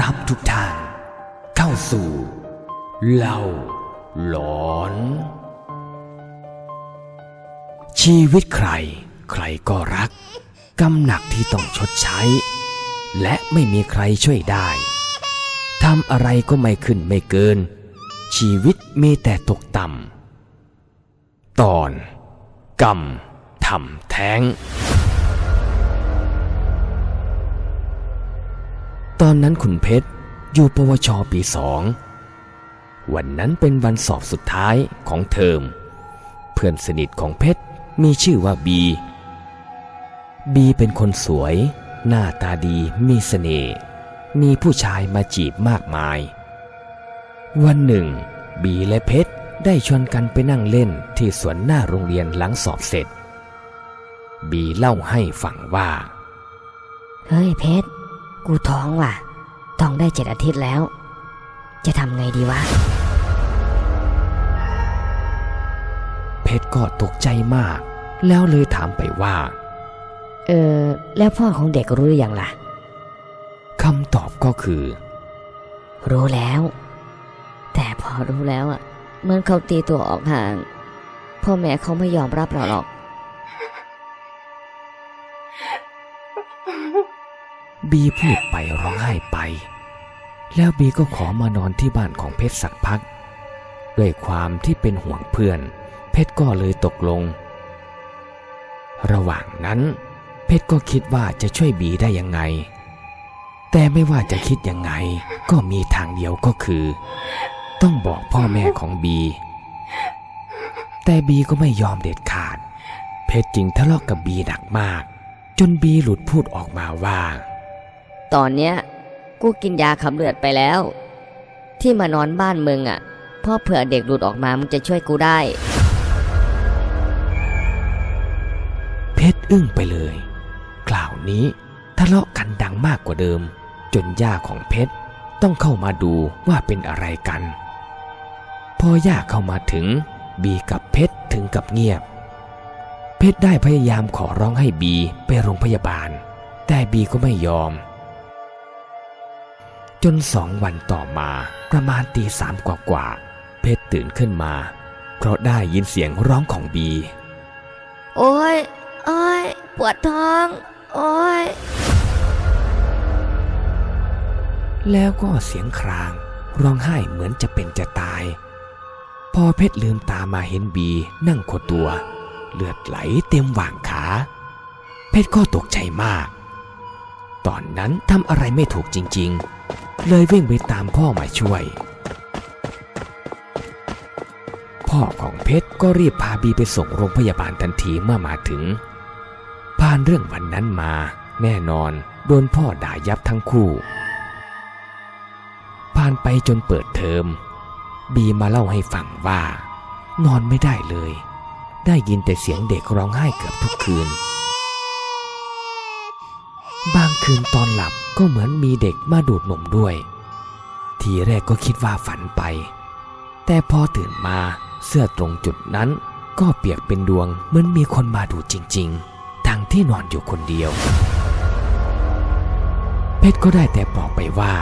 รับทุกท่าน เข้าสู่เล่าหลอน ชีวิตใคร ใครก็รักกรรมหนักที่ต้องชดใช้ และไม่มีใครช่วยได้ทำอะไรก็ไม่ขึ้นไม่เกิน ชีวิตมีแต่ตกต่ำตอน กรรมทำแท้ง ตอนนั้นคุณเพชรอยู่ปวชปีสอง วันนั้นเป็นวันสอบสุดท้ายของเทอม เพื่อนสนิทของเพชรมีชื่อว่าบี บีเป็นคนสวย หน้าตาดีมีเสน่ห์มีผู้ชายมาจีบมากมาย วันหนึ่ง บีและเพชรได้ชวนกันไปนั่งเล่นที่สวนหน้าโรงเรียนหลังสอบเสร็จ บีเล่าให้ฟังว่า เฮ้ยเพชร กูท้องว่ะ ท้องได้เจ็ดอาทิตย์แล้ว จะทำไงดีวะ เพชรก็ตกใจมาก แล้วเลยถามไปว่า เออ แล้วพ่อของเด็กรู้หรือยังล่ะคำตอบก็คือ รู้แล้ว แต่พอรู้แล้วอะเหมือนเขาตีตัวออกห่าง พ่อแม่เขาไม่ยอมรับเราหรอก บีพูดไปร้องไห้ไป แล้วบีก็ขอมานอนที่บ้านของเพชรสักพัก ด้วยความที่เป็นห่วงเพื่อน เพชรก็เลยตกลง ระหว่างนั้น เพชรก็คิดว่าจะช่วยบีได้ยังไง แต่ไม่ว่าจะคิดยังไง ก็มีทางเดียวก็คือ ต้องบอกพ่อแม่ของบี แต่บีก็ไม่ยอมเด็ดขาด เพชรจึงทะเลาะกกับบีหนักมากจนบีหลุดพูดออกมาว่า ตอนเนี้ยกูกินยาขับเลือดไปแล้ว ที่มานอนบ้านมึงอะพ่อเผื่อเด็กหลุดออกมามึงจะช่วยกูได้ เพชรอึ้งไปเลย กล่าวนี้ทะเลาะกันดังมากกว่าเดิม จนย่าของเพชรต้องเข้ามาดูว่าเป็นอะไรกัน พอย่าเข้ามาถึง บีกับเพชรถึงกับเงียบ เพชรได้พยายามขอร้องให้บีไปโรงพยาบาล แต่บีก็ไม่ยอม จนสองวันต่อมาประมาณตีสามกว่าๆเพชรตื่นขึ้นมา เพราะได้ยินเสียงร้องของบี โอ้ยโอ้ยปวดท้อง โอ้ยแล้วก็เสียงคราง ร้องไห้เหมือนจะเป็นจะตาย พอเพชรลืมตามาเห็นบีนั่งขดตัว เลือดไหลเต็มหว่างขา เพชรก็ตกใจมาก ตอนนั้นทำอะไรไม่ถูกจริง ๆ เลยวิ่งไปตามพ่อมาช่วย พ่อของเพชรก็รีบพาบีไปส่งโรงพยาบาลทันทีเมื่อมาถึง ผ่านเรื่องวันนั้นมา แน่นอนโดนพ่อด่ายับทั้งคู่ ผ่านไปจนเปิดเทอม บีมาเล่าให้ฟังว่า นอนไม่ได้เลย ได้ยินแต่เสียงเด็กร้องไห้เกือบทุกคืน บางคืนตอนหลับ ก็เหมือนมีเด็กมาดูดนมด้วย ทีแรกก็คิดว่าฝันไป แต่พอตื่นมาเสื้อตรงจุดนั้น ก็เปียกเป็นดวงเหมือนมีคนมาดูดจริง ๆ ทั้งที่นอนอยู่คนเดียว เพชรก็ได้แต่บอกไปว่า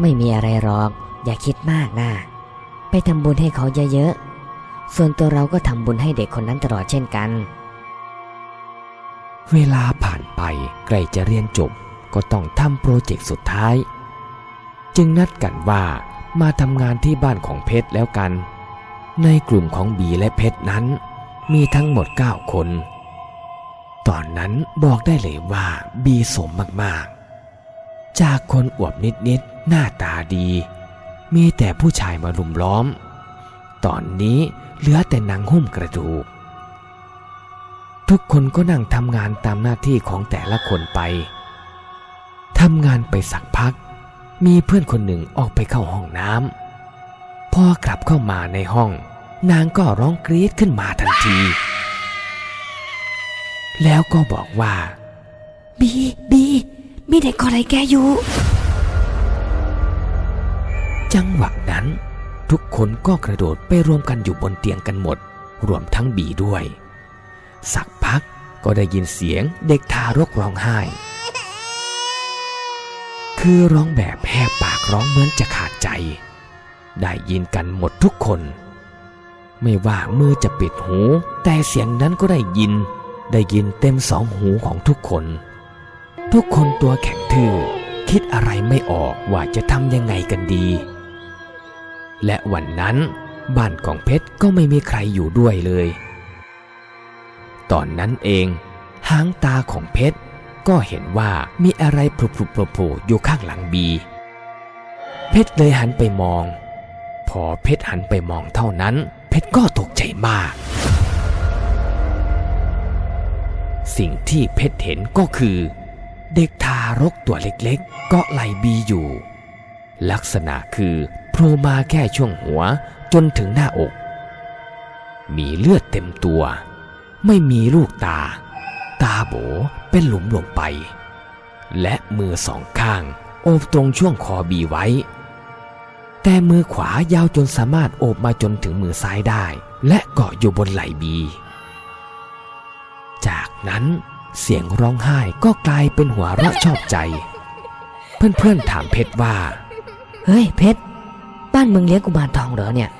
ไม่มีอะไรหรอก อย่าคิดมากนะไปทำบุญให้เขาเยอะๆ ส่วนตัวเราก็ทำบุญให้เด็กคนนั้นตลอดเช่นกัน เวลาผ่านไปใกล้จะเรียนจบ ก็ต้องทำโปรเจกต์สุดท้าย จึงนัดกันว่ามาทำงานที่บ้านของเพชรแล้วกัน ในกลุ่มของบีและเพชรนั้น มีทั้งหมด 9 คน ตอนนั้นบอกได้เลยว่าบีสมมากๆ จากคนอวบนิดๆ หน้าตาดี มีแต่ผู้ชายมาลุมล้อม ตอนนี้เหลือแต่หนังหุ้มกระดูก ทุกคนก็นั่งทำงานตามหน้าที่ของแต่ละคนไป ทำงานไปสักพัก มีเพื่อนคนหนึ่งออกไปเข้าห้องน้ำพอกลับเข้ามาในห้อง นางก็ร้องกรี๊ดขึ้นมาทันที แล้วก็บอกว่า บีบีมีเด็กคนอะไรแกอยู่ จังหวะนั้น ทุกคนก็กระโดดไปรวมกันอยู่บนเตียงกันหมด รวมทั้งบีด้วย สักพักก็ได้ยินเสียงเด็กทารกร้องไห้ข คือร้องแบบแหบปากร้องเหมือนจะขาดใจ ได้ยินกันหมดทุกคน ไม่ว่ามือจะปิดหู แต่เสียงนั้นก็ได้ยิน ได้ยินเต็มสองหูของทุกคน ทุกคนตัวแข็งทื่อคิดอะไรไม่ออกว่าจะทำยังไงกันดี และวันนั้นบ้านของเพชรก็ไม่มีใครอยู่ด้วยเลย ตอนนั้นเองหางตาของเพชร ก็เห็นว่ามีอะไรพลุๆโผล่ๆอยู่ข้างหลังบี เพชรเลยหันไปมอง พอเพชรหันไปมองเท่านั้น เพชรก็ตกใจมาก สิ่งที่เพชรเห็นก็คือ เด็กทารกตัวเล็กๆ เกาะไหลบีอยู่ ลักษณะคือโผล่มาแค่ช่วงหัวจนถึงหน้าอก มีเลือดเต็มตัว ไม่มีลูกตา ตาโบ เป็นหลุมลงไป และมือสองข้างโอบตรงช่วงคอบีไว้ แต่มือขวายาวจนสามารถโอบมาจนถึงมือซ้ายได้ และเกาะอยู่บนไหล่บี จากนั้นเสียงร้องไห้ก็กลายเป็นหัวเราะชอบใจ เพื่อนๆถามเพชรว่า เฮ้ยเพชรบ้านมึงเลี้ยงกุมารทองเหรอเนี่ย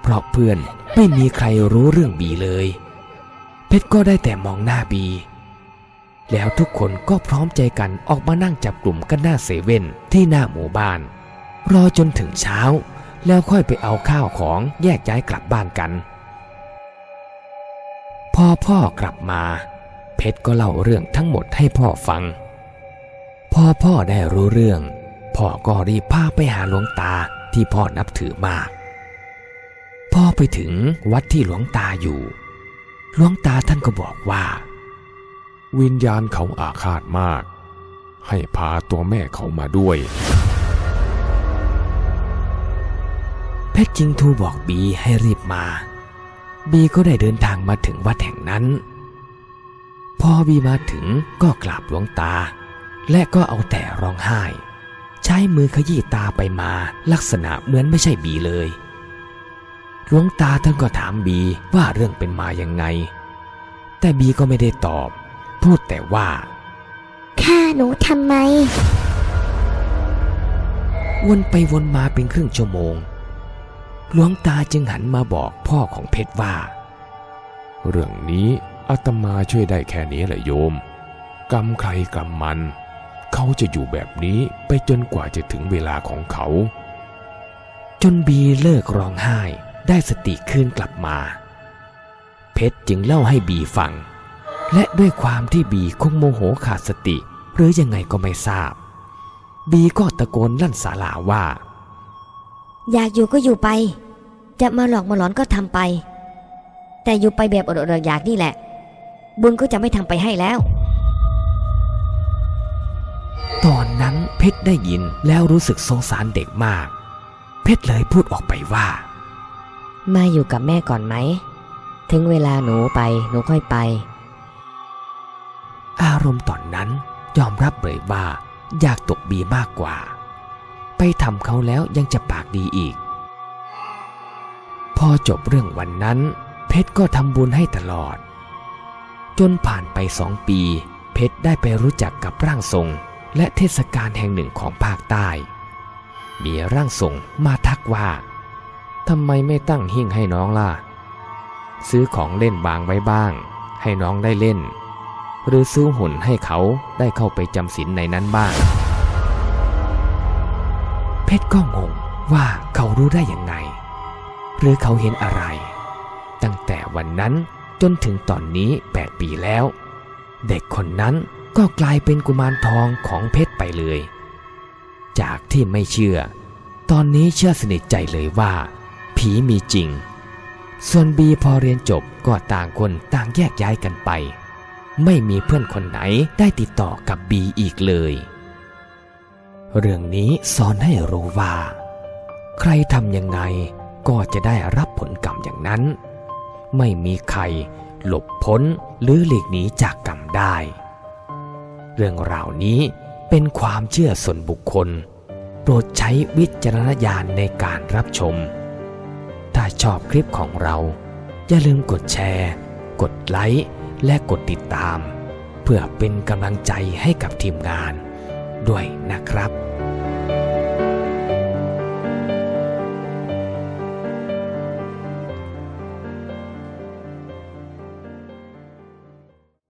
เพราะเพื่อนไม่มีใครรู้เรื่องบีเลย เพชรก็ได้แต่มองหน้าบี แล้วทุกคนก็พร้อมใจกันออกมานั่งจับกลุ่มกันหน้าเซเว่นที่หน้าหมู่บ้าน รอจนถึงเช้า แล้วค่อยไปเอาข้าวของแยกย้ายกลับบ้านกัน พอพ่อกลับมา เพชรก็เล่าเรื่องทั้งหมดให้พ่อฟัง พอพ่อได้รู้เรื่อง พ่อก็รีบพาไปหาหลวงตาที่พ่อนับถือมาก พ่อไปถึงวัดที่หลวงตาอยู่ หลวงตาท่านก็บอกว่า วิญญาณเขาอาฆาตมาก ให้พาตัวแม่เขามาด้วย เพชรจิงทูบอกบีให้รีบมา บีก็ได้เดินทางมาถึงวัดแห่งนั้น พอบีมาถึงก็กราบหลวงตา และก็เอาแต่ร้องไห้ ใช้มือขยี้ตาไปมาลักษณะเหมือนไม่ใช่บีเลยหลวงตาท่านก็ถามบีว่าเรื่องเป็นมายังไง แต่บีก็ไม่ได้ตอบ พูดแต่ว่าฆ่าหนูทำไม วนไปวนมาเป็นครึ่งชั่วโมง หลวงตาจึงหันมาบอกพ่อของเพชรว่า เรื่องนี้อาตมาช่วยได้แค่นี้แหละโยม กรรมใครกรรมมัน เขาจะอยู่แบบนี้ไปจนกว่าจะถึงเวลาของเขา จนบีเลิกร้องไห้ได้สติคืนกลับมา เพชรจึงเล่าให้บีฟัง และด้วยความที่บีคงโมโหขาดสติ หรือยังไงก็ไม่ทราบ บีก็ตะโกนลั่นศาลาว่า อยากอยู่ก็อยู่ไป จะมาหลอกมาหลอนก็ทำไป แต่อยู่ไปแบบอดๆอยากๆนี่แหละ บุญก็จะไม่ทำไปให้แล้ว ตอนนั้นเพชรได้ยินแล้วรู้สึกสงสารเด็กมาก เพชรเลยพูดออกไปว่า มาอยู่กับแม่ก่อนไหม ถึงเวลาหนูไปหนูค่อยไป อารมณ์ตอนนั้นยอมรับเลยว่าอยากตกบีมากกว่า ไปทำเขาแล้วยังจะปากดีอีก พอจบเรื่องวันนั้น เพชรก็ทำบุญให้ตลอด จนผ่านไปสองปี เพชรได้ไปรู้จักกับร่างทรง และเทศกาลแห่งหนึ่งของภาคใต้ มีร่างทรงมาทักว่าทำไมไม่ตั้งหิ้งให้น้องล่ะ ซื้อของเล่นวางไว้บ้าง ให้น้องได้เล่น หรือซื้อหุ่นให้เขาได้เข้าไปจำศีลในนั้นบ้าง เพชรก็งงว่าเขารู้ได้อยังไง หรือเขาเห็นอะไร ตั้งแต่วันนั้นจนถึงตอนนี้ 8 ปีแล้ว เด็กคนนั้นก็กลายเป็นกุมารทองของเพชรไปเลย จากที่ไม่เชื่อ ตอนนี้เชื่อสนิทใจเลยว่า ผีมีจริง ส่วนบีพอเรียนจบก็ต่างคนต่างแยกย้ายกันไป ไม่มีเพื่อนคนไหนได้ติดต่อกับบีอีกเลย เรื่องนี้สอนให้รู้ว่า ใครทำยังไงก็จะได้รับผลกรรมอย่างนั้น ไม่มีใครหลบพ้นหรือหลีกหนีจากกรรมได้ เรื่องราวนี้เป็นความเชื่อส่วนบุคคล โปรดใช้วิจารณญาณในการรับชม ถ้าชอบคลิปของเรา อย่าลืมกดแชร์ กดไลค์ และกดติดตาม เพื่อเป็นกำลังใจให้กับทีมงานด้วยนะครับ